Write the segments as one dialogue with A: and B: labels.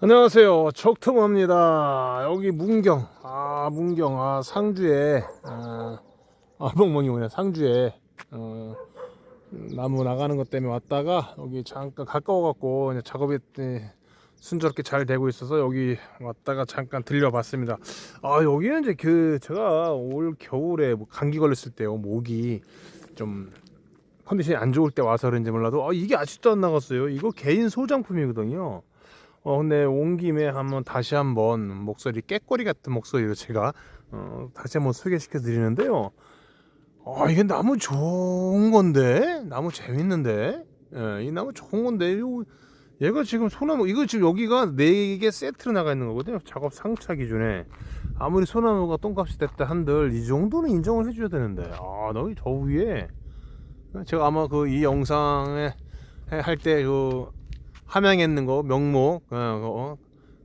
A: 안녕하세요. 척통합니다. 여기 문경. 아, 문경. 아, 상주에. 아, 아 멍멍이 뭐냐. 상주에. 어, 나무 나가는 것 때문에 왔다가 여기 잠깐 가까워갖고 작업이 예, 순조롭게 잘 되고 있어서 여기 왔다가 잠깐 들려봤습니다. 아, 여기는 이제 그 제가 올 겨울에 뭐 감기 걸렸을 때요. 목이 좀 컨디션이 안 좋을 때 와서 그런지 몰라도 아, 이게 아직도 안 나갔어요. 이거 개인 소장품이거든요. 어 근데 온 김에 한번 다시 한번 목소리 깨꼬리 같은 목소리로 제가 어 다시 한번 소개시켜 드리는데요. 아 이게 나무 좋은 건데? 나무 재밌는데? 예, 이 나무 좋은 건데? 요 얘가 지금 소나무 이거 지금 여기가 네 개 세트로 나가 있는 거거든요. 작업 상차 기준에. 아무리 소나무가 똥값이 됐다 한들 이 정도는 인정을 해줘야 되는데. 아 너희 저 위에. 제가 아마 그 이 영상에 할 때 그 함양에 있는 거 명목 어, 어,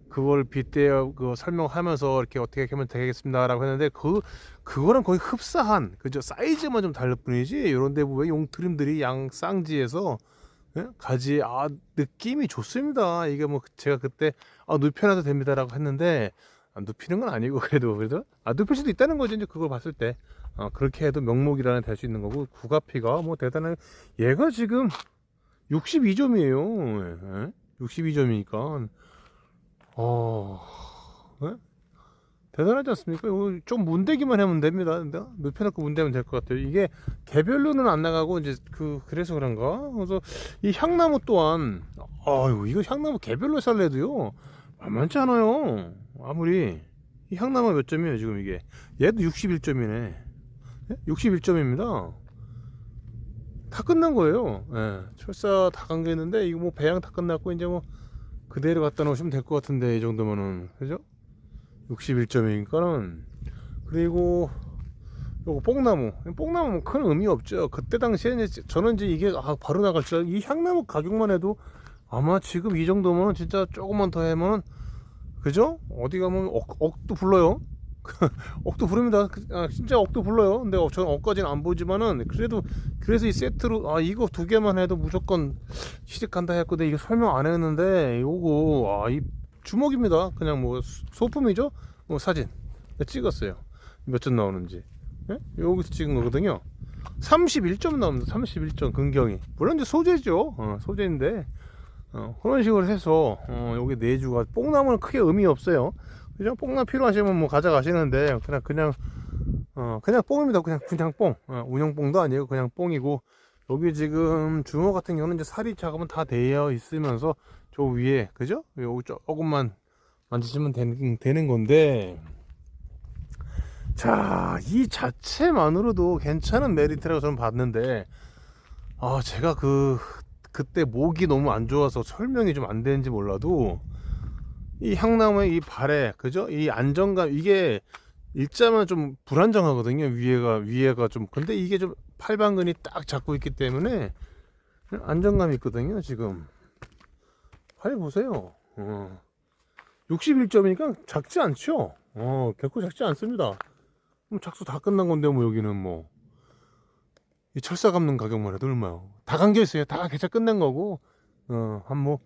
A: 그걸 빗대어 그 설명하면서 이렇게 어떻게 하면 되겠습니다라고 했는데 그 그거랑 거의 흡사한 그저 사이즈만 좀 다를 뿐이지 이런 데 보면 용트림들이 양 쌍지에서 예? 가지 아 느낌이 좋습니다. 이게 뭐 제가 그때 아 눕혀놔도 됩니다라고 했는데 아, 눕히는 건 아니고 그래도 그래도 아 눕힐 수도 있다는 거죠. 이제 그걸 봤을 때. 아, 그렇게 해도 명목이라는 될 수 있는 거고 구가피가 뭐 대단한 얘가 지금 62점이에요. 예? 62점이니까 어 예? 대단하지 않습니까? 이거 좀 문대기만 하면 됩니다. 근데 눕혀놓고 문대면 될 것 같아요. 이게 개별로는 안 나가고 이제 그 그래서 그런가? 그래서 이 향나무 또한 아유 이거 향나무 개별로 살래도요 만만치 않아요. 아무리 이 향나무 몇 점이에요 지금 이게 얘도 61점이네. 61점입니다. 다 끝난 거예요. 예, 철사 다 감겼는데 이거 뭐 배양 다 끝났고 이제 뭐 그대로 갖다 놓으시면 될 것 같은데 이 정도면은 그죠? 61점이니까는 그리고 요거 뽕나무 뽕나무는 큰 의미 없죠. 그때 당시에 이제 저는 이제 이게 아, 바로 나갈 줄 이 향나무 가격만 해도 아마 지금 이 정도면 진짜 조금만 더 하면 그죠? 어디 가면 억, 억도 불러요. 억도 부릅니다. 그- 아, 진짜 억도 불러요. 근데 어, 저는 억까지는 안 보지만은 그래도 그래서 이 세트로 아 이거 두 개만 해도 무조건 시집간다 했고 근데 이거 설명 안 했는데 요거 아이 주먹입니다. 그냥 뭐 수- 소품이죠. 뭐 사진 네, 찍었어요. 몇 점 나오는지 예? 여기서 찍은 거거든요. 31점 나옵니다. 31점 근경이 물론 이제 소재죠. 어, 소재인데 어, 그런 식으로 해서 어, 여기 네 주가 뽕나무는 크게 의미 없어요. 그냥 뽕나 필요하시면 뭐 가져가시는데 그냥 그냥 어 그냥 뽕입니다. 그냥 그냥 뽕. 어, 운영 뽕도 아니고 그냥 뽕이고 여기 지금 주먹 같은 경우는 이제 살이 작업은 다 되어 있으면서 저 위에 그죠? 여기 조금만 만지시면 되는, 되는 건데 자 이 자체만으로도 괜찮은 메리트라고 저는 봤는데 아 제가 그 그때 목이 너무 안 좋아서 설명이 좀 안 되는지 몰라도 이 향나무의 이 발에 그죠? 이 안정감 이게 일자면 좀 불안정하거든요. 위에가 위에가 좀 근데 이게 좀 팔방근이 딱 잡고 있기 때문에 안정감이 있거든요. 지금 팔 보세요. 어. 61점이니까 작지 않죠? 어, 결코 작지 않습니다. 그럼 작수 다 끝난 건데 뭐 여기는 뭐. 이 철사 감는 가격만 해도 얼마요? 다 감겨 있어요. 다 개차 끝낸 거고. 어, 한 뭐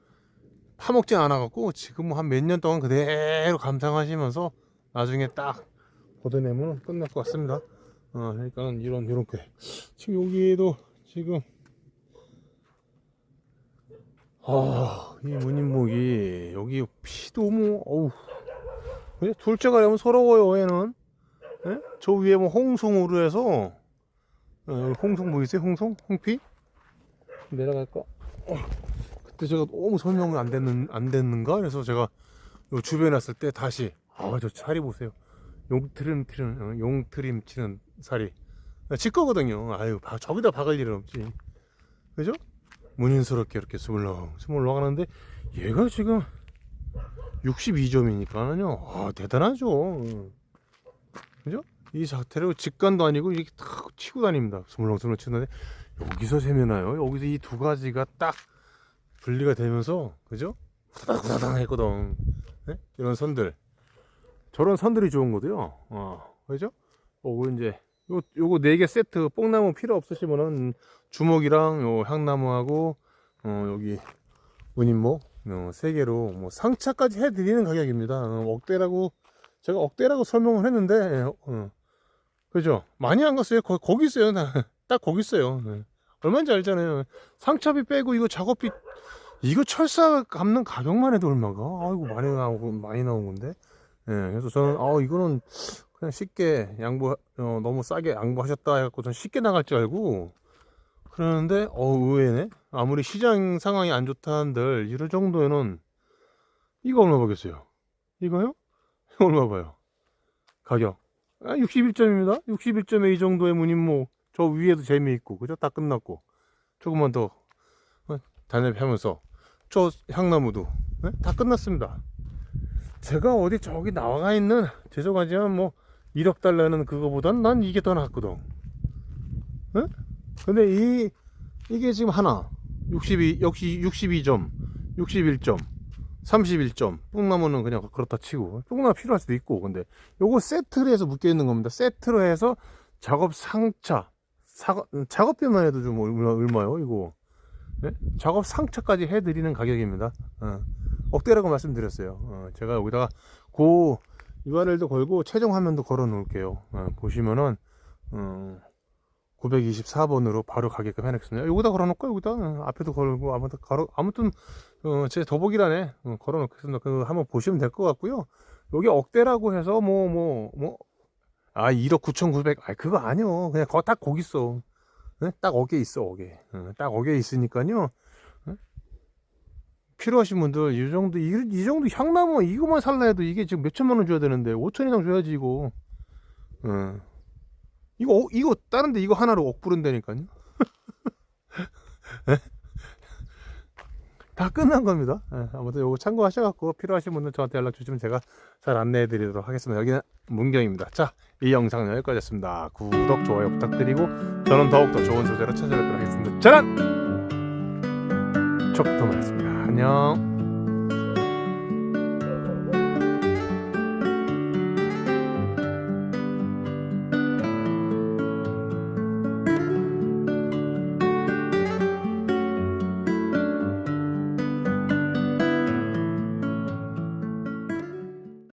A: 파먹진 않아갖고 지금 뭐한몇 년 동안 그대로 감상하시면서 나중에 딱 걷어내면 끝날 것 같습니다. 어, 그러니까 이런 이렇게. 지금 여기에도 지금 아이 무늬목이 여기 피도 뭐 어우. 그냥 둘째가 되면 서러워요 얘는. 예? 저 위에 뭐 홍송으로 해서 어, 여기 홍송 보이세요? 홍송 홍피? 내려갈까? 어. 그때 제가 너무 설명을 안 됐는 안 됐는가? 그래서 제가 요 주변에 왔을 때 다시 아 저 살이 보세요. 용트림 치는 어, 용트림 치는 살이. 지 거거든요. 아유 바- 저기다 박을 일은 없지. 그죠? 문인스럽게 이렇게 스물렁 스물렁 하는데 얘가 지금 62점이니까는요. 아 대단하죠. 그죠? 이 자태로 직관도 아니고 이렇게 탁 치고 다닙니다. 스물렁스물렁 치는데 여기서 세면나요? 여기서 이 두 가지가 딱 분리가 되면서 그죠? 후다닥후다닥 했거든 네? 이런 선들 저런 선들이 좋은 거고요 어 그죠? 요거 이제 요, 요거 네 개 세트 뽕나무 필요 없으시면은 주먹이랑 요 향나무하고 어 여기 운임목 어, 세 개로 뭐 상차까지 해 드리는 가격입니다. 어, 억대라고 제가 억대라고 설명을 했는데 어, 그죠? 많이 안 갔어요. 거, 거기 있어요. 나, 딱 거기 있어요. 네. 얼마인지 알잖아요. 상차비 빼고 이거 작업비 이거 철사 갚는 가격만 해도 얼마가? 아이고 많이 나오고 많이 나온 건데. 예, 그래서 저는 아 이거는 그냥 쉽게 양보 어, 너무 싸게 양보하셨다 해갖고 전 쉽게 나갈 줄 알고 그러는데 어 의외네. 아무리 시장 상황이 안 좋다 한들 이럴 정도에는 이거 얼마 보겠어요? 이거요? 이거 얼마 봐요? 가격 아 61점입니다. 61점에 이 정도의 무늬목 저 위에도 재미있고 그죠? 다 끝났고 조금만 더 어, 단열하면서 저 향나무도 네? 다 끝났습니다. 제가 어디 저기 나와가 있는 죄송하지만 뭐 1억 달러는 그거보단 난 이게 더 낫거든. 네? 근데 이 이게 지금 하나 62 역시 62점 61점 31점 뽕나무는 그냥 그렇다 치고 뽕나무 필요할 수도 있고 근데 요거 세트로 해서 묶여 있는 겁니다 세트로 해서 작업 상차 사, 작업비만 해도 좀 얼마, 얼마요 이거 네? 작업 상차까지 해드리는 가격입니다 어. 억대라고 말씀드렸어요 어, 제가 여기다가 고 URL도 걸고 최종 화면도 걸어 놓을게요 어, 보시면은 어, 924번으로 바로 가게끔 해놓겠습니다. 여기다 걸어놓을까? 여기다 어, 앞에도 걸고 아무튼 걸어 아무튼 어, 제 더보기란에 어, 걸어놓겠습니다. 그 한번 보시면 될 것 같고요. 여기 억대라고 해서 뭐 뭐 뭐 아 1억 9,900. 아 그거 아니요. 그냥 거딱 거기 있어. 네? 딱 어게 있어 어게. 어, 딱 어게 있으니까요. 어? 필요하신 분들 이 정도 이, 이 정도 향나무 이거만 살라 해도 이게 지금 몇 천만 원 줘야 되는데 5천 이상 줘야지 이거. 어. 이거 어- 이거 다른데 이거 하나로 억 부른다니까요. 예? 다 끝난 겁니다. 예, 아무튼 요거 참고하셔갖고 필요하신 분들 저한테 연락 주시면 제가 잘 안내해 드리도록 하겠습니다. 여기는 문경입니다. 자, 이 영상은 여기까지였습니다. 구독, 좋아요 부탁드리고 저는 더욱더 좋은 소재로 찾아뵙도록 하겠습니다. 저는 촉도만했습니다. 안녕.